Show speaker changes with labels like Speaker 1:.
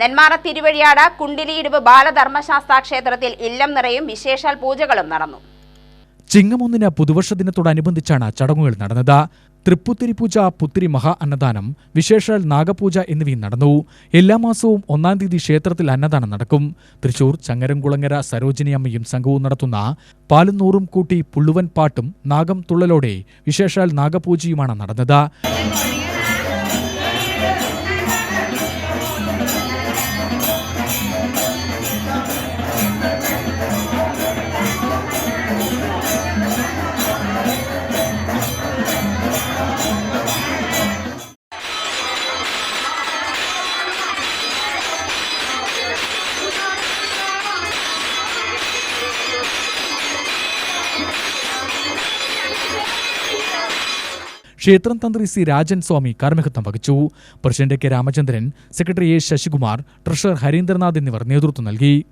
Speaker 1: നെന്മാറ തിരുവഴിയാട് കുണ്ടിലിയിടുവ് ബാലധർമ്മശാസ്ത്ര ക്ഷേത്രത്തിൽ ഇല്ലം നിറയും വിശേഷാൽ പൂജകളും നടന്നു.
Speaker 2: ചിങ്ങമൊന്നിന് പുതുവർഷ ദിനത്തോടനുബന്ധിച്ചാണ് ചടങ്ങുകൾ നടന്നത്. തൃപ്പുത്തിരി പൂജ പുത്തിരി മഹാ അന്നദാനം വിശേഷാൽ നാഗപൂജ എന്നിവയും നടന്നു. എല്ലാ മാസവും ഒന്നാം തീയതി ക്ഷേത്രത്തിൽ അന്നദാനം നടക്കും. തൃശൂർ ചങ്ങരംകുളങ്ങര സരോജിനി അമ്മയും സംഘവും നടത്തുന്ന പാലുന്നൂറും കൂട്ടി പുള്ളുവൻ പാട്ടും നാഗം തുള്ളലോടെ വിശേഷാൽ നാഗപൂജയുമാണ് നടന്നത്. ക്ഷേത്രം തന്ത്രി സി രാജൻ സ്വാമി കാർമ്മികത്വം വഹിച്ചു. President K Ramachandran secretary A Sasikumar treasurer Harindranath എന്നിവർ നേതൃത്വം നൽകി.